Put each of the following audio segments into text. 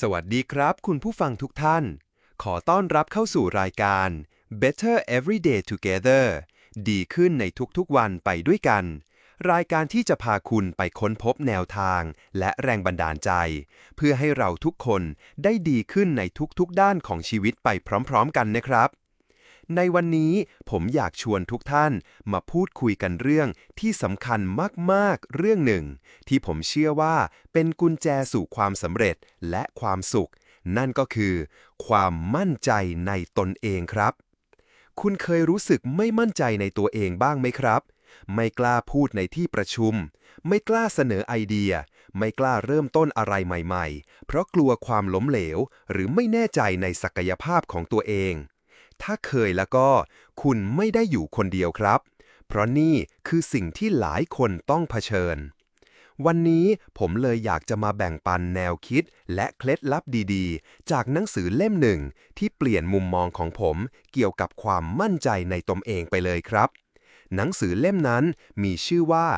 สวัสดีครับ คุณผู้ฟังทุกท่าน ขอต้อนรับเข้าสู่รายการ Better Everyday Together ดีขึ้นในทุกๆวันไปด้วยกัน รายการที่จะพาคุณไปค้นพบแนวทาง และแรงบันดาลใจ เพื่อให้เราทุกคนได้ดีขึ้นในทุกๆด้านของชีวิตไปพร้อม ๆ กันนะครับ ในวันนี้ผมอยากชวนทุกท่านมาพูดคุยกันเรื่องที่สำคัญมากๆเรื่องหนึ่ง ที่ผมเชื่อว่าเป็นกุญแจสู่ความสำเร็จและความสุข นั่นก็คือ ความมั่นใจในตนเองครับ คุณเคยรู้สึกไม่มั่นใจในตัวเองบ้างไหมครับ ไม่กล้าพูดในที่ประชุม ไม่กล้าเสนอไอเดีย ไม่กล้าเริ่มต้นอะไรใหม่ ๆ เพราะกลัวความล้มเหลว หรือไม่แน่ใจในศักยภาพของตัวเอง ถ้าเคยแล้วก็คุณไม่ได้อยู่คนเดียวครับ เพราะนี่คือสิ่งที่หลายคนต้องเผชิญ วันนี้ผมเลยอยากจะมาแบ่งปันแนวคิดและเคล็ดลับดีๆ จากหนังสือเล่มหนึ่งที่เปลี่ยนมุมมองของผมเกี่ยวกับความมั่นใจในตนเองไปเลยครับหนังสือเล่มนั้นมีชื่อว่า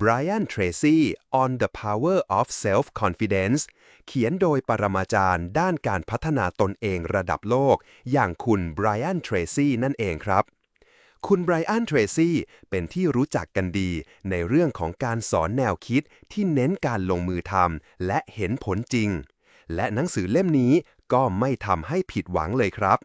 Brian Tracy on the Power of Self-Confidence เขียนโดยปรมาจารย์ด้านการพัฒนาตนเองระดับโลก อย่างคุณ Brian Tracy นั่นเองครับคุณไบรอันเทรซี่เป็นที่รู้จักกันดีในเรื่องของการสอนแนวคิดที่เน้นการลงมือทำและเห็นผลจริง และหนังสือเล่มนี้ก็ไม่ทำให้ผิดหวังเลยครับ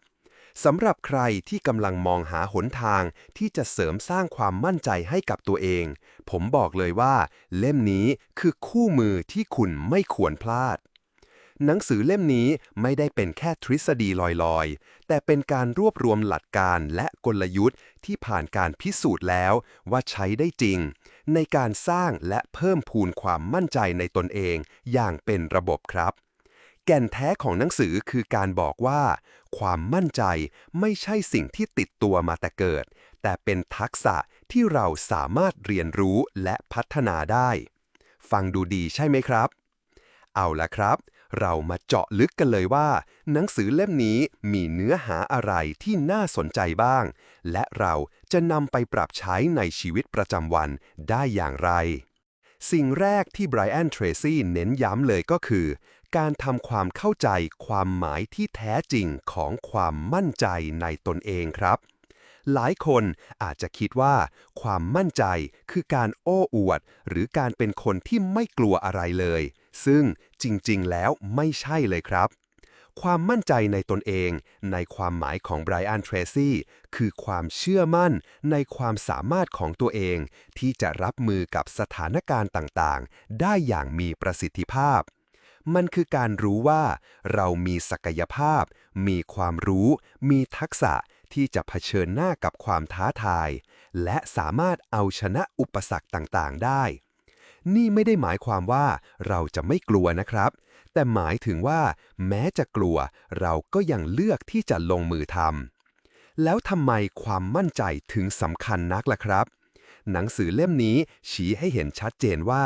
สำหรับใครที่กำลังมองหาหนทางที่จะเสริมสร้างความมั่นใจให้กับตัวเอง ผมบอกเลยว่า เล่มนี้คือคู่มือที่คุณไม่ควรพลาด หนังสือเล่มนี้ไม่ได้เป็นแค่ทฤษฎีลอยๆ แต่เป็นการรวบรวมหลักการและกลยุทธ์ที่ผ่านการพิสูจน์แล้วว่าใช้ได้จริง ในการสร้างและเพิ่มพูนความมั่นใจในตนเองอย่างเป็นระบบครับ แก่นแท้ของหนังสือคือการบอกว่า ความมั่นใจไม่ใช่สิ่งที่ติดตัวมาแต่เกิด แต่เป็นทักษะที่เราสามารถเรียนรู้และพัฒนาได้ ฟังดูดีใช่ไหมครับ เอาละครับ เรามาเจาะลึกกันเลยว่า หนังสือเล่มนี้มีเนื้อหาอะไรที่น่าสนใจบ้าง และเราจะนำไปปรับใช้ในชีวิตประจำวันได้อย่างไร สิ่งแรกที่ไบรอันเทรซี่เน้นย้ำเลยก็คือ การทำความเข้าใจความหมายที่แท้จริงของความมั่นใจในตนเองครับหลายคนอาจจะคิดว่า ความมั่นใจคือการโอ้อวด หรือการเป็นคนที่ไม่กลัวอะไรเลย ซึ่งจริงๆ แล้วไม่ใช่เลยครับ ความมั่นใจในตนเองในความหมายของไบรอันเทรซี่คือความเชื่อมั่นในความสามารถของตัวเอง ที่จะรับมือกับสถานการณ์ต่างๆ ได้อย่างมีประสิทธิภาพมันคือการรู้ว่าเรามีศักยภาพ มีความรู้ มีทักษะที่จะเผชิญหน้ากับความท้าทาย และสามารถเอาชนะอุปสรรคต่างๆ ได้ นี่ไม่ได้หมายความว่าเราจะไม่กลัวนะครับ แต่หมายถึงว่า แม้จะกลัว เราก็ยังเลือกที่จะลงมือทำแล้วทำไมความมั่นใจถึงสำคัญนักล่ะครับ หนังสือเล่มนี้ชี้ให้เห็นชัดเจนว่า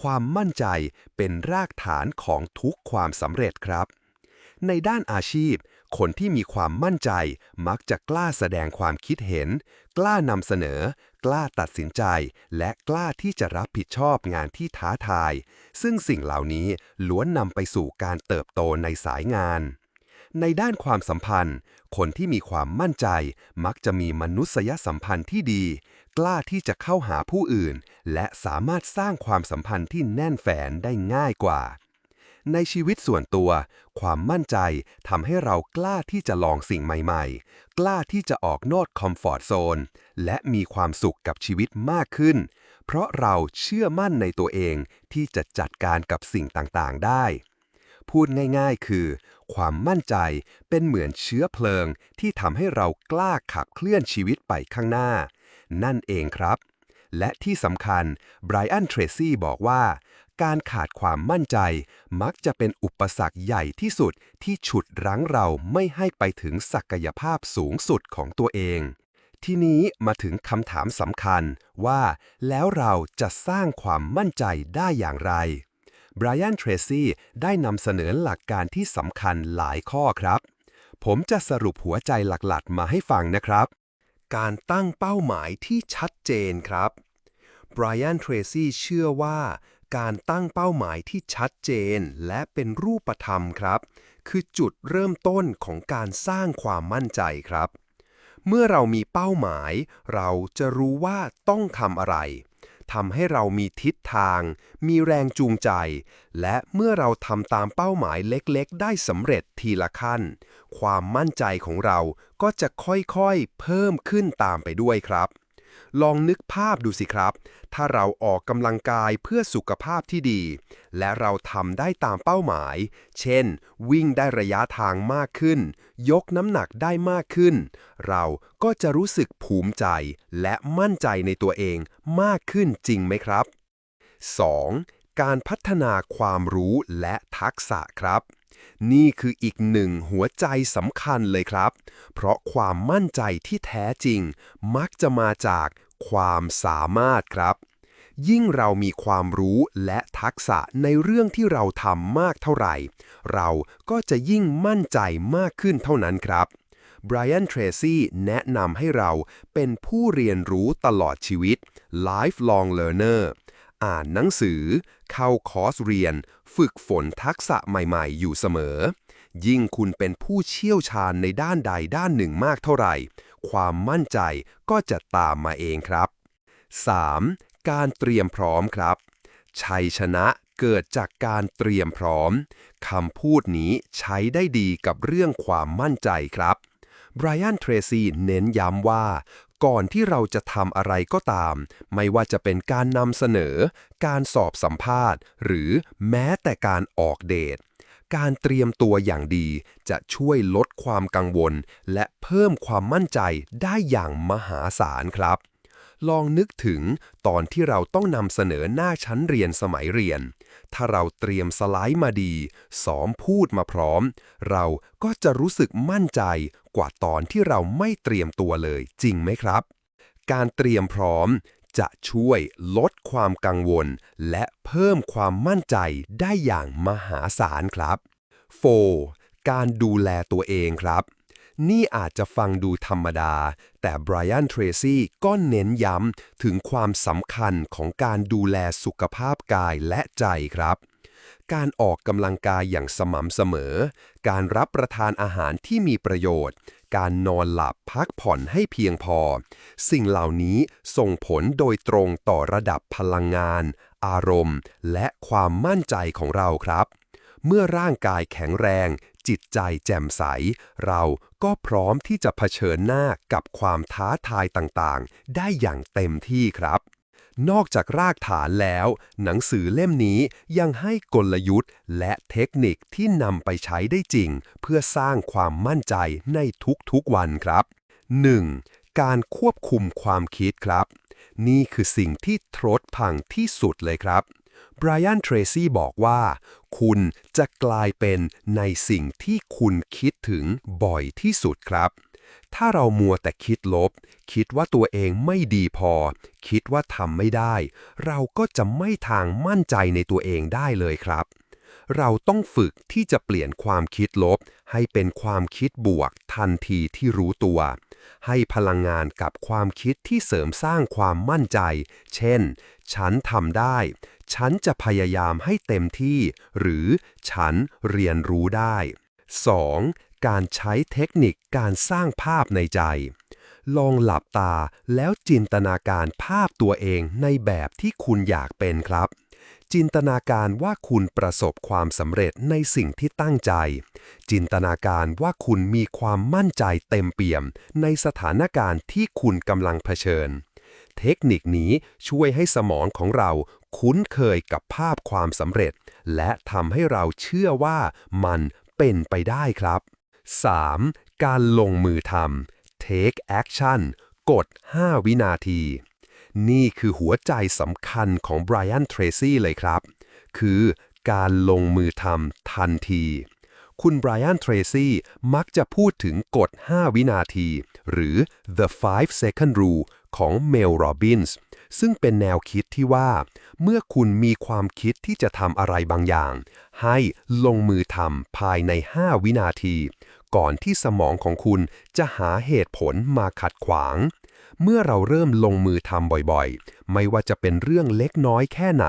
ความมั่นใจเป็นรากฐานของทุกความสำเร็จครับ ในด้านอาชีพคนที่มีความมั่นใจมักจะกล้าแสดงความคิดเห็น กล้านำเสนอ กล้าตัดสินใจ และกล้าที่จะรับผิดชอบงานที่ท้าทาย ซึ่งสิ่งเหล่านี้ล้วนนำไปสู่การเติบโตในสายงาน ในด้านความสัมพันธ์ คนที่มีความมั่นใจ มักจะมีมนุษยสัมพันธ์ที่ดี กล้าที่จะเข้าหาผู้อื่น และสามารถสร้างความสัมพันธ์ที่แน่นแฟนได้ง่ายกว่า ในชีวิตส่วนตัว ความมั่นใจทำให้เรากล้าที่จะลองสิ่งใหม่ๆ กล้าที่จะออกนอกคอมฟอร์ทโซน และมีความสุขกับชีวิตมากขึ้น เพราะเราเชื่อมั่นในตัวเองที่จะจัดการกับสิ่งต่างๆ ได้ พูดง่ายๆ คือ ความมั่นใจเป็นเหมือนเชื้อเพลิงที่ทำให้เรากล้าขับเคลื่อนชีวิตไปข้างหน้า นั่นเองครับและที่สำคัญไบรอัน เทรซี่บอกว่า การขาดความมั่นใจ มักจะเป็นอุปสรรคใหญ่ที่สุดที่ฉุดรั้งเราไม่ให้ไปถึงศักยภาพสูงสุดของตัวเอง ทีนี้มาถึงคำถามสำคัญว่า แล้วเราจะสร้างความมั่นใจได้อย่างไรไบรอันเทรซี่ได้นำเสนอหลักการที่สำคัญหลายข้อครับ ผมจะสรุปหัวใจหลักๆ มาให้ฟังนะครับ การตั้งเป้าหมายที่ชัดเจนครับไบรอันเทรซี่เชื่อว่า การตั้งเป้าหมายที่ชัดเจนและเป็นรูปธรรมครับ คือจุดเริ่มต้นของการสร้างความมั่นใจครับ เมื่อเรามีเป้าหมาย เราจะรู้ว่าต้องทำอะไรทำให้เรามีทิศทาง มีแรงจูงใจ และเมื่อเราทำตามเป้าหมายเล็กๆ ได้สำเร็จทีละขั้น ความมั่นใจของเราก็จะค่อยๆ เพิ่มขึ้นตามไปด้วยครับ ลองนึกภาพดูสิครับ ถ้าเราออกกำลังกายเพื่อสุขภาพที่ดี และเราทำได้ตามเป้าหมาย เช่น วิ่งได้ระยะทางมากขึ้น ยกน้ำหนักได้มากขึ้น เราก็จะรู้สึกภูมิใจ และมั่นใจในตัวเองมากขึ้นจริงไหมครับ 2. การพัฒนาความรู้และทักษะครับ นี่คืออีกหนึ่งหัวใจสำคัญเลยครับ เพราะความมั่นใจที่แท้จริง มักจะมาจากความสามารถครับ ยิ่งเรามีความรู้และทักษะในเรื่องที่เราทำมากเท่าไหร่ เราก็จะยิ่งมั่นใจมากขึ้นเท่านั้นครับไบรอันเทรซี่แนะนำให้เราเป็นผู้เรียนรู้ตลอดชีวิต lifelong learner อ่านหนังสือ เข้าคอร์สเรียน ฝึกฝนทักษะใหม่ๆ อยู่เสมอ ยิ่งคุณเป็นผู้เชี่ยวชาญในด้านใดด้านหนึ่งมากเท่าไหร่ ความมั่นใจก็จะตามมาเองครับ 3. การเตรียมพร้อมครับ ชัยชนะเกิดจากการเตรียมพร้อม คำพูดนี้ใช้ได้ดีกับเรื่องความมั่นใจครับไบรอันเทรซีเน้นย้ำว่า ก่อนที่เราจะทำอะไรก็ตาม ไม่ว่าจะเป็นการนำเสนอ การสอบสัมภาษณ์ หรือแม้แต่การออกเดท การเตรียมตัวอย่างดีจะช่วยลดความกังวล และเพิ่มความมั่นใจได้อย่างมหาศาลครับ ลองนึกถึงตอนที่เราต้องนำเสนอหน้าชั้นเรียนสมัยเรียน ถ้าเราเตรียมสไลด์มาดีซ้อมพูดมาพร้อม เราก็จะรู้สึกมั่นใจกว่าตอนที่เราไม่เตรียมตัวเลยจริงไหมครับ การเตรียมพร้อมจะช่วยลดความกังวล และเพิ่มความมั่นใจได้อย่างมหาศาลครับ 4. การดูแลตัวเองครับ นี่อาจจะฟังดูธรรมดา แต่ไบรอันเทรซี่ก็เน้นย้ำถึงความสำคัญของการดูแลสุขภาพกายและใจครับ การออกกำลังกายอย่างสม่ำเสมอ การรับประทานอาหารที่มีประโยชน์ การนอนหลับพักผ่อนให้เพียงพอ สิ่งเหล่านี้ส่งผลโดยตรงต่อระดับพลังงาน อารมณ์ และความมั่นใจของเราครับ เมื่อร่างกายแข็งแรง จิตใจแจ่มใส เราก็พร้อมที่จะเผชิญหน้ากับความท้าทายต่างๆ ได้อย่างเต็มที่ครับ นอกจากรากฐานแล้ว หนังสือเล่มนี้ยังให้กลยุทธ์ และเทคนิคที่นำไปใช้ได้จริง เพื่อสร้างความมั่นใจในทุกๆวันครับ 1. การควบคุมความคิดครับ นี่คือสิ่งที่ทรดพังที่สุดเลยครับ ไบรอัน เทรซี่บอกว่า คุณจะกลายเป็นในสิ่งที่คุณคิดถึงบ่อยที่สุดครับ ถ้าเรามัวแต่คิดลบ คิดว่าตัวเองไม่ดีพอ คิดว่าทำไม่ได้ เราก็จะไม่ทางมั่นใจในตัวเองได้เลยครับ เราต้องฝึกที่จะเปลี่ยนความคิดลบ ให้เป็นความคิดบวกทันทีที่รู้ตัว ให้พลังงานกับความคิดที่เสริมสร้างความมั่นใจ เช่น ฉันทำได้ ฉันจะพยายามให้เต็มที่ หรือฉันเรียนรู้ได้ 2. การใช้เทคนิคการสร้างภาพในใจลองหลับตาแล้วจินตนาการภาพตัวเองในแบบที่คุณอยากเป็นครับ จินตนาการว่าคุณประสบความสำเร็จในสิ่งที่ตั้งใจ จินตนาการว่าคุณมีความมั่นใจเต็มเปี่ยม ในสถานการณ์ที่คุณกำลังเผชิญ เทคนิคนี้ช่วยให้สมองของเราคุ้นเคยกับภาพความสำเร็จ และทำให้เราเชื่อว่ามันเป็นไปได้ครับ 3. การลงมือทำ take action กด 5 วินาที นี่คือหัวใจสำคัญของไบรอันเทรซี่เลยครับ คือการลงมือทำทันที คุณไบรอันเทรซี่มักจะพูดถึงกฎ 5 วินาที หรือ the 5 second rule ของเมลโรบินส์ซึ่งเป็นแนวคิดที่ว่า เมื่อคุณมีความคิดที่จะทำอะไรบางอย่าง ให้ลงมือทำภายใน 5 วินาที ก่อนที่สมองของคุณจะหาเหตุผลมาขัดขวาง เมื่อเราเริ่มลงมือทำบ่อยๆ ไม่ว่าจะเป็นเรื่องเล็กน้อยแค่ไหน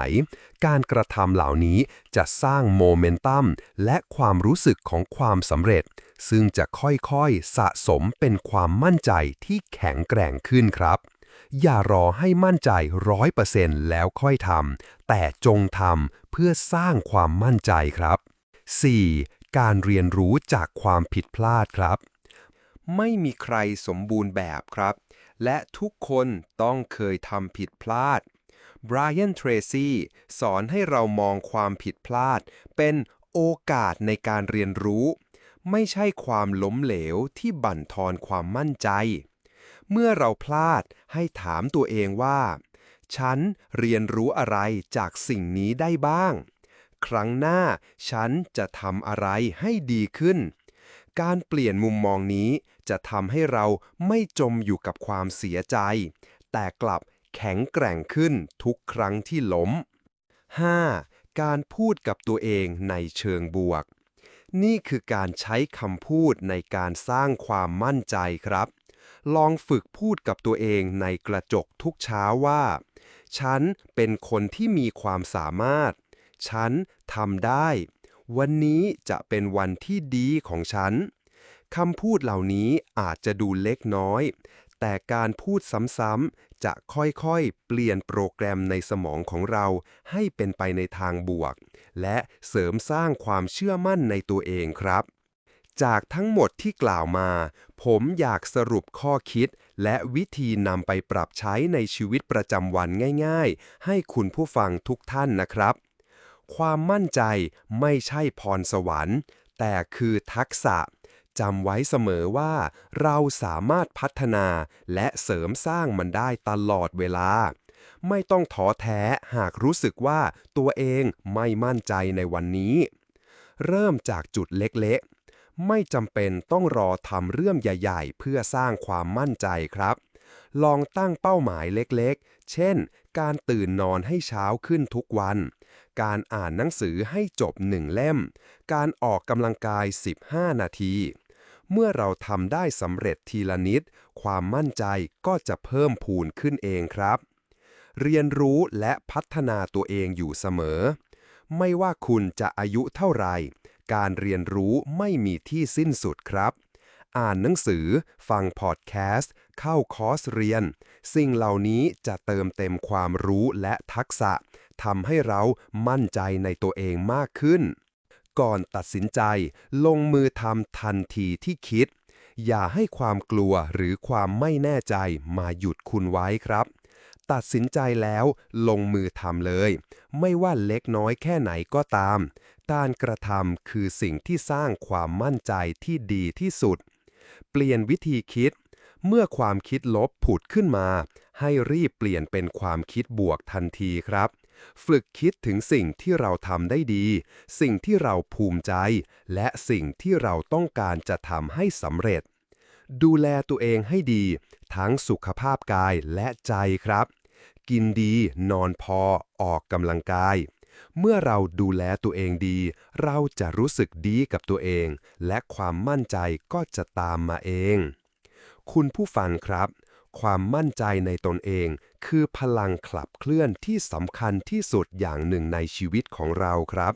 การกระทำเหล่านี้จะสร้างโมเมนตัมและความรู้สึกของความสำเร็จ ซึ่งจะค่อยๆ สะสมเป็นความมั่นใจที่แข็งแกร่งขึ้นครับ อย่ารอให้มั่นใจร้อยเปอร์เซ็นต์แล้วค่อยทำ แต่จงทำเพื่อสร้างความมั่นใจครับ 4. การเรียนรู้จากความผิดพลาดครับ ไม่มีใครสมบูรณ์แบบครับ และทุกคนต้องเคยทำผิดพลาด b r i a n Tracy สอนให้เรามองความผิดพลาด เป็นโอกาสในการเรียนรู้ ไม่ใช่ความล้มเหลวที่บั่นทอนความมั่นใจ เมื่อเราพลาดให้ถามตัวเองว่า ฉันเรียนรู้อะไรจากสิ่งนี้ได้บ้าง ครั้งหน้าฉันจะทำอะไรให้ดีขึ้นการเปลี่ยนมุมมองนี้ จะทำให้เราไม่จมอยู่กับความเสียใจ แต่กลับแข็งแกร่งขึ้นทุกครั้งที่ล้ม 5. การพูดกับตัวเองในเชิงบวก นี่คือการใช้คำพูดในการสร้างความมั่นใจครับ ลองฝึกพูดกับตัวเองในกระจกทุกเช้าว่า ฉันเป็นคนที่มีความสามารถ ฉันทำได้ วันนี้จะเป็นวันที่ดีของฉัน คำพูดเหล่านี้อาจจะดูเล็กน้อย แต่การพูดซ้ำๆจะค่อยๆ เปลี่ยนโปรแกรมในสมองของเราให้เป็นไปในทางบวก และเสริมสร้างความเชื่อมั่นในตัวเองครับ จากทั้งหมดที่กล่าวมา ผมอยากสรุปข้อคิด และวิธีนำไปปรับใช้ในชีวิตประจำวันง่ายๆ ให้คุณผู้ฟังทุกท่านนะครับ ความมั่นใจไม่ใช่พรสวรรค์ แต่คือทักษะ จำไว้เสมอว่า เราสามารถพัฒนาและเสริมสร้างมันได้ตลอดเวลา ไม่ต้องท้อแท้หากรู้สึกว่าตัวเองไม่มั่นใจในวันนี้ เริ่มจากจุดเล็กๆ ไม่จำเป็นต้องรอทำเรื่องใหญ่ๆ เพื่อสร้างความมั่นใจครับ ลองตั้งเป้าหมายเล็กๆ เช่น การตื่นนอนให้เช้าขึ้นทุกวัน การอ่านหนังสือให้จบหนึ่งเล่ม การออกกำลังกาย 15 นาที เมื่อเราทำได้สำเร็จทีละนิด ความมั่นใจก็จะเพิ่มพูนขึ้นเองครับ เรียนรู้และพัฒนาตัวเองอยู่เสมอ ไม่ว่าคุณจะอายุเท่าไหร่ การเรียนรู้ไม่มีที่สิ้นสุดครับอ่านหนังสือ ฟังพอดแคสต์ เข้าคอร์สเรียน สิ่งเหล่านี้จะเติมเต็มความรู้และทักษะ ทำให้เรามั่นใจในตัวเองมากขึ้น ก่อนตัดสินใจ ลงมือทำทันทีที่คิด อย่าให้ความกลัวหรือความไม่แน่ใจมาหยุดคุณไว้ครับ ตัดสินใจแล้วลงมือทำเลย ไม่ว่าเล็กน้อยแค่ไหนก็ตาม การกระทำคือสิ่งที่สร้างความมั่นใจที่ดีที่สุด เปลี่ยนวิธีคิดเมื่อความคิดลบผุดขึ้นมา ให้รีบเปลี่ยนเป็นความคิดบวกทันทีครับ ฝึกคิดถึงสิ่งที่เราทำได้ดี สิ่งที่เราภูมิใจ และสิ่งที่เราต้องการจะทำให้สำเร็จ ดูแลตัวเองให้ดี ทั้งสุขภาพกายและใจครับ กินดี นอนพอ ออกกำลังกาย เมื่อเราดูแลตัวเองดี เราจะรู้สึกดีกับตัวเอง และความมั่นใจก็จะตามมาเอง คุณผู้ฟังครับ ความมั่นใจในตนเอง คือพลังขับเคลื่อนที่สำคัญที่สุดอย่างหนึ่งในชีวิตของเราครับ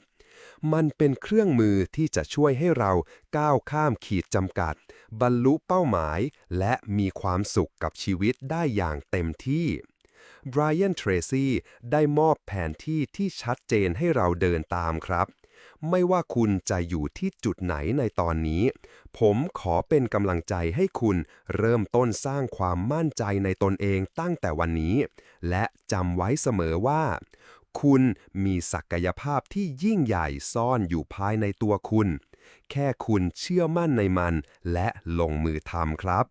มันเป็นเครื่องมือที่จะช่วยให้เราก้าวข้ามขีดจำกัด บรรลุเป้าหมาย และมีความสุขกับชีวิตได้อย่างเต็มที่ Brian Tracy ได้มอบแผนที่ที่ชัดเจนให้เราเดินตามครับ ไม่ว่าคุณจะอยู่ที่จุดไหนในตอนนี้ ผมขอเป็นกำลังใจให้คุณเริ่มต้นสร้างความมั่นใจในตนเองตั้งแต่วันนี้ และจำไว้เสมอว่า คุณมีศักยภาพที่ยิ่งใหญ่ซ่อนอยู่ภายในตัวคุณ แค่คุณเชื่อมั่นในมันและลงมือทำครับ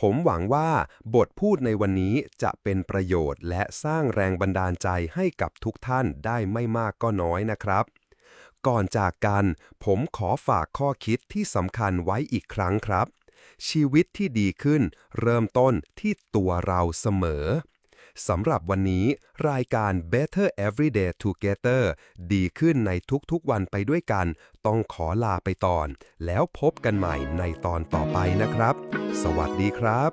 ผมหวังว่าบทพูดในวันนี้จะเป็นประโยชน์และสร้างแรงบันดาลใจให้กับทุกท่านได้ไม่มากก็น้อยนะครับ ก่อนจากกัน ผมขอฝากข้อคิดที่สำคัญไว้อีกครั้งครับ ชีวิตที่ดีขึ้น เริ่มต้นที่ตัวเราเสมอสำหรับวันนี้ รายการ Better Everyday Together ดีขึ้นในทุกๆวันไปด้วยกัน ต้องขอลาไปตอน แล้วพบกันใหม่ในตอนต่อไปนะครับ สวัสดีครับ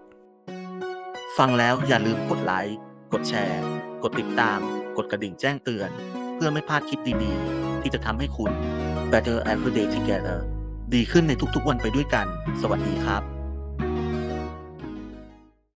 ฟังแล้วอย่าลืมกดไลค์ กดแชร์ กดติดตาม กดกระดิ่งแจ้งเตือน เพื่อไม่พลาดคลิปดีๆ ที่จะทำให้คุณ Better Every Day Together ดีขึ้นในทุกๆวันไปด้วยกัน สวัสดีครับ